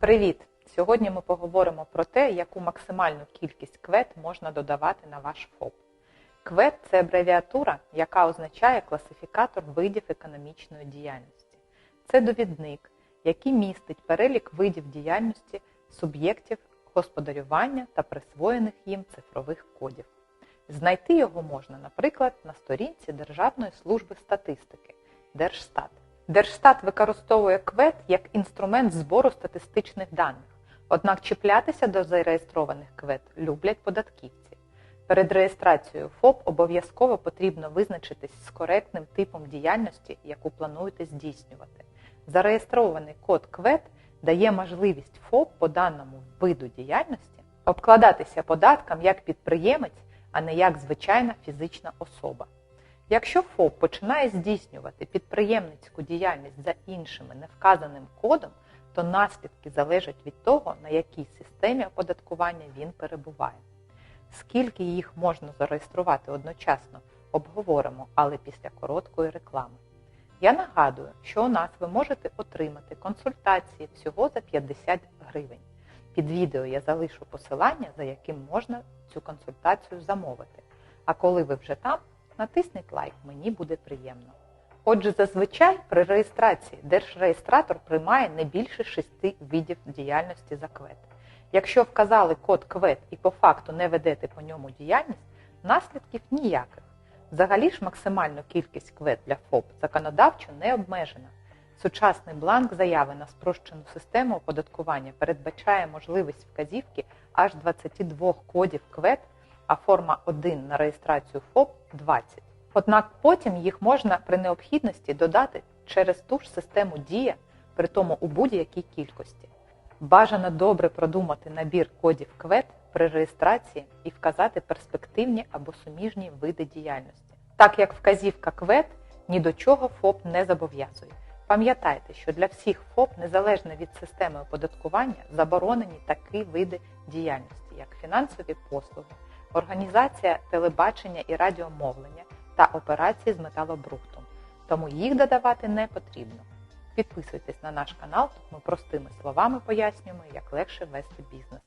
Привіт! Сьогодні ми поговоримо про те, яку максимальну кількість квет можна додавати на ваш ФОП. КВЕТ це абревіатура, яка означає класифікатор видів економічної діяльності. Це довідник, який містить перелік видів діяльності суб'єктів господарювання та присвоєних їм цифрових кодів. Знайти його можна, наприклад, на сторінці Державної служби статистики Держстат. Держстат використовує КВЕТ як інструмент збору статистичних даних, однак чіплятися до зареєстрованих КВЕТ люблять податківці. Перед реєстрацією ФОП обов'язково потрібно визначитись з коректним типом діяльності, яку плануєте здійснювати. Зареєстрований код КВЕТ дає можливість ФОП по даному виду діяльності обкладатися податком як підприємець, а не як звичайна фізична особа. Якщо ФОП починає здійснювати підприємницьку діяльність за іншими невказаним кодом, то наслідки залежать від того, на якій системі оподаткування він перебуває. Скільки їх можна зареєструвати одночасно, обговоримо, але після короткої реклами. Я нагадую, що у нас ви можете отримати консультації всього за 50 гривень. Під відео я залишу посилання, за яким можна цю консультацію замовити. А коли ви вже там, натисніть лайк, мені буде приємно. Отже, зазвичай при реєстрації держреєстратор приймає не більше шести видів діяльності за квет. Якщо вказали код квет і по факту не ведете по ньому діяльність, наслідків ніяких. Взагалі ж максимальну кількість квет для ФОП законодавчо не обмежена. Сучасний бланк заяви на спрощену систему оподаткування передбачає можливість вказівки аж 22 кодів квет, а форма 1 на реєстрацію ФОП 20. Однак потім їх можна при необхідності додати через ту ж систему Дія, при тому у будь-якій кількості. Бажано добре продумати набір кодів квет при реєстрації і вказати перспективні або суміжні види діяльності. Так як вказівка квет ні до чого ФОП не зобов'язує. Пам'ятайте, що для всіх ФОП, незалежно від системи оподаткування, заборонені такі види діяльності, як фінансові послуги, організація телебачення і радіомовлення та операції з металобрухтом. Тому їх додавати не потрібно. Підписуйтесь на наш канал, тут ми простими словами пояснюємо, як легше вести бізнес.